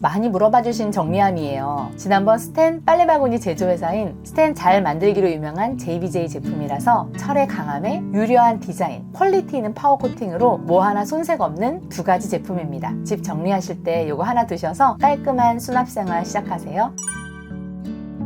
많이 물어봐 주신 정리함이에요. 지난번 스텐 빨래바구니 제조회사인 스텐 잘 만들기로 유명한 JBJ 제품이라서 철의 강함에 유려한 디자인, 퀄리티 있는 파워 코팅으로 뭐 하나 손색 없는 두 가지 제품입니다. 집 정리하실 때 이거 하나 드셔서 깔끔한 수납 생활 시작하세요.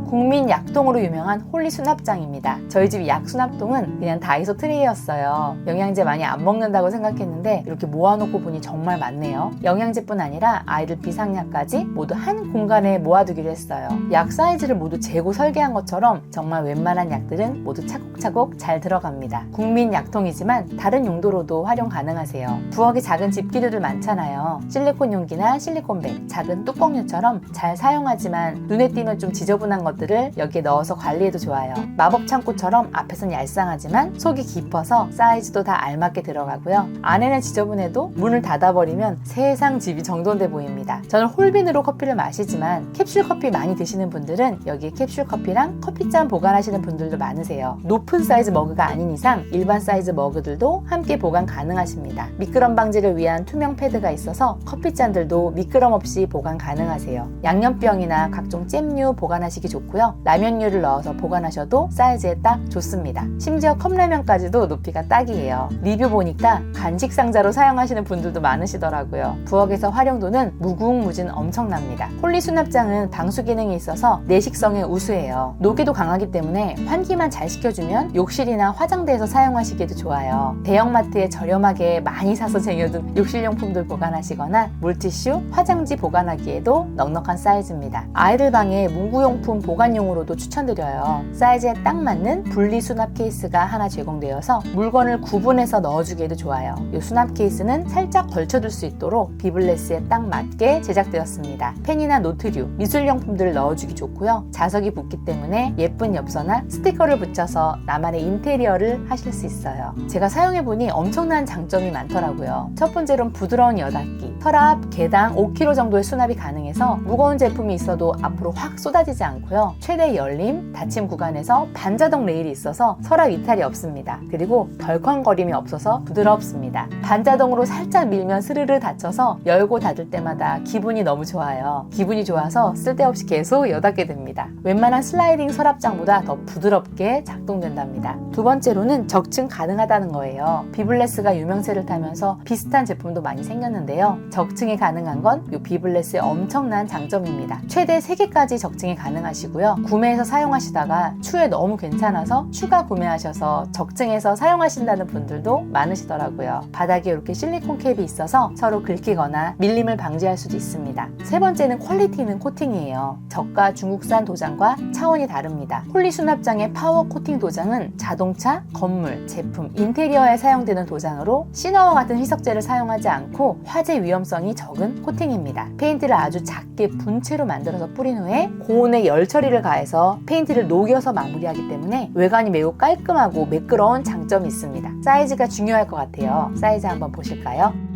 국민 약동으로 유명한 홀리 수납장입니다. 저희 집 약 수납동은 그냥 다이소 트레이였어요. 영양제 많이 안 먹는다고 생각했는데 이렇게 모아놓고 보니 정말 많네요. 영양제뿐 아니라 아이들 비상약까지 모두 한 공간에 모아두기로 했어요. 약 사이즈를 모두 재고 설계한 것처럼 정말 웬만한 약들은 모두 차곡차곡 잘 들어갑니다. 국민 약통이지만 다른 용도로도 활용 가능하세요. 부엌에 작은 집기류들 많잖아요. 실리콘 용기나 실리콘백, 작은 뚜껑류처럼 잘 사용하지만 눈에 띄면 좀 지저분한 것들 을 여기에 넣어서 관리해도 좋아요. 마법 창고처럼 앞에선 얄쌍하지만 속이 깊어서 사이즈도 다 알맞게 들어가고요. 안에는 지저분해도 문을 닫아버리면 세상 집이 정돈돼 보입니다. 저는 홀빈으로 커피를 마시지만 캡슐 커피 많이 드시는 분들은 여기에 캡슐 커피랑 커피잔 보관하시는 분들도 많으세요. 높은 사이즈 머그가 아닌 이상 일반 사이즈 머그들도 함께 보관 가능하십니다. 미끄럼 방지를 위한 투명 패드가 있어서 커피잔들도 미끄럼 없이 보관 가능하세요. 양념병이나 각종 잼류 보관하시기 좋고 요. 라면류를 넣어서 보관하셔도 사이즈에 딱 좋습니다. 심지어 컵라면까지도 높이가 딱이에요. 리뷰 보니까 간식 상자로 사용하시는 분들도 많으시더라고요. 부엌에서 활용도는 무궁무진 엄청납니다. 홀리 수납장은 방수 기능이 있어서 내식성에 우수해요. 녹이도 강하기 때문에 환기만 잘 시켜주면 욕실이나 화장대에서 사용하시기에도 좋아요. 대형마트에 저렴하게 많이 사서 쟁여둔 욕실용품들 보관하시거나 물티슈, 화장지 보관하기에도 넉넉한 사이즈입니다. 아이들 방에 문구용품 보관 용으로도 추천드려요. 사이즈에 딱 맞는 분리 수납 케이스가 하나 제공되어서 물건을 구분해서 넣어주기에도 좋아요. 이 수납 케이스는 살짝 걸쳐둘 수 있도록 비블레스에 딱 맞게 제작되었습니다. 펜이나 노트류, 미술용품들을 넣어주기 좋고요. 자석이 붙기 때문에 예쁜 엽서나 스티커를 붙여서 나만의 인테리어를 하실 수 있어요. 제가 사용해보니 엄청난 장점이 많더라고요. 첫 번째로는 부드러운 여닫기. 서랍 개당 5kg 정도의 수납이 가능해서 무거운 제품이 있어도 앞으로 확 쏟아지지 않고요. 최대 열림, 닫힘 구간에서 반자동 레일이 있어서 서랍 이탈이 없습니다. 그리고 덜컹거림이 없어서 부드럽습니다. 반자동으로 살짝 밀면 스르르 닫혀서 열고 닫을 때마다 기분이 너무 좋아요. 기분이 좋아서 쓸데없이 계속 여닫게 됩니다. 웬만한 슬라이딩 서랍장보다 더 부드럽게 작동된답니다. 두 번째로는 적층 가능하다는 거예요. 비블레스가 유명세를 타면서 비슷한 제품도 많이 생겼는데요. 적층이 가능한 건 이 비블레스의 엄청난 장점입니다. 최대 3개까지 적층이 가능하시고 요. 구매해서 사용하시다가 추후에 너무 괜찮아서 추가 구매하셔서 적층해서 사용하신다는 분들도 많으시더라고요. 바닥에 이렇게 실리콘 캡이 있어서 서로 긁히거나 밀림을 방지할 수도 있습니다. 세 번째는 퀄리티 있는 코팅이에요. 저가 중국산 도장과 차원이 다릅니다. 홀리 수납장의 파워 코팅 도장은 자동차, 건물, 제품, 인테리어에 사용되는 도장으로 시너와 같은 희석제를 사용하지 않고 화재 위험성이 적은 코팅입니다. 페인트를 아주 작게 분체로 만들어서 뿌린 후에 고온의 열 처리 를 가해서 페인트를 녹여서 마무리하기 때문에 외관이 매우 깔끔하고 매끄러운 장점이 있습니다. 사이즈가 중요할 것 같아요. 사이즈 한번 보실까요?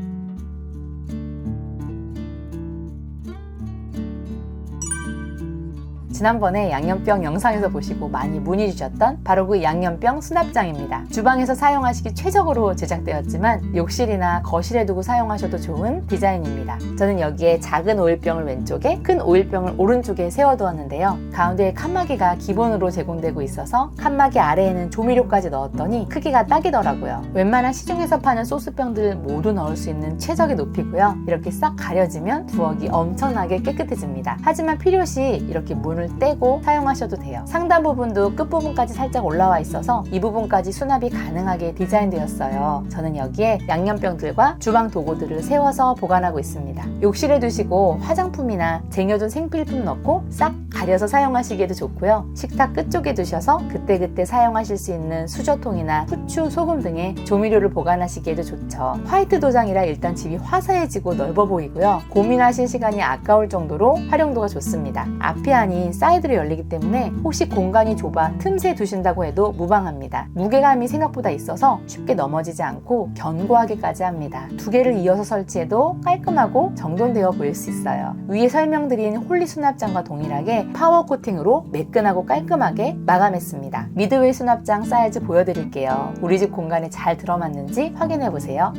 지난번에 양념병 영상에서 보시고 많이 문의 주셨던 바로 그 양념병 수납장입니다. 주방에서 사용하시기 최적으로 제작되었지만 욕실이나 거실에 두고 사용하셔도 좋은 디자인입니다. 저는 여기에 작은 오일병을 왼쪽에 큰 오일병을 오른쪽에 세워두었는데요. 가운데에 칸막이가 기본으로 제공되고 있어서 칸막이 아래에는 조미료까지 넣었더니 크기가 딱이더라고요. 웬만한 시중에서 파는 소스병들 모두 넣을 수 있는 최적의 높이고요. 이렇게 싹 가려지면 부엌이 엄청나게 깨끗해집니다. 하지만 필요시 이렇게 문을 떼고 사용하셔도 돼요. 상단 부분도 끝부분까지 살짝 올라와 있어서 이 부분까지 수납이 가능하게 디자인되었어요. 저는 여기에 양념병들과 주방 도구들을 세워서 보관하고 있습니다. 욕실에 두시고 화장품이나 쟁여둔 생필품 넣고 싹 가려서 사용하시기에도 좋고요. 식탁 끝쪽에 두셔서 그때그때 사용하실 수 있는 수저통이나 후추, 소금 등의 조미료를 보관하시기에도 좋죠. 화이트 도장이라 일단 집이 화사해지고 넓어 보이고요. 고민하실 시간이 아까울 정도로 활용도가 좋습니다. 앞이 아닌 사이드로 열리기 때문에 혹시 공간이 좁아 틈새 두신다고 해도 무방합니다. 무게감이 생각보다 있어서 쉽게 넘어지지 않고 견고하게까지 합니다. 두 개를 이어서 설치해도 깔끔하고 정돈되어 보일 수 있어요. 위에 설명드린 홀리 수납장과 동일하게 파워 코팅으로 매끈하고 깔끔하게 마감했습니다. 미드웨이 수납장 사이즈 보여드릴게요. 우리 집 공간에 잘 들어맞는지 확인해 보세요.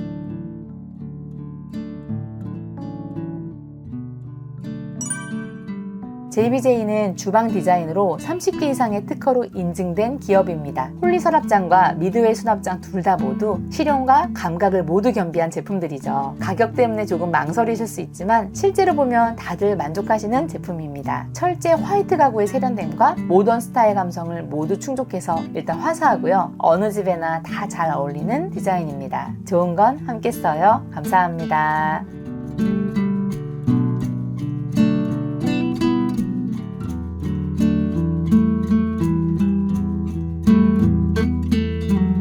JBJ는 주방 디자인으로 30개 이상의 특허로 인증된 기업입니다. 홀리 서랍장과 미드웨이 수납장 둘 다 모두 실용과 감각을 모두 겸비한 제품들이죠. 가격 때문에 조금 망설이실 수 있지만 실제로 보면 다들 만족하시는 제품입니다. 철제 화이트 가구의 세련됨과 모던 스타일 감성을 모두 충족해서 일단 화사하고요. 어느 집에나 다 잘 어울리는 디자인입니다. 좋은 건 함께 써요. 감사합니다.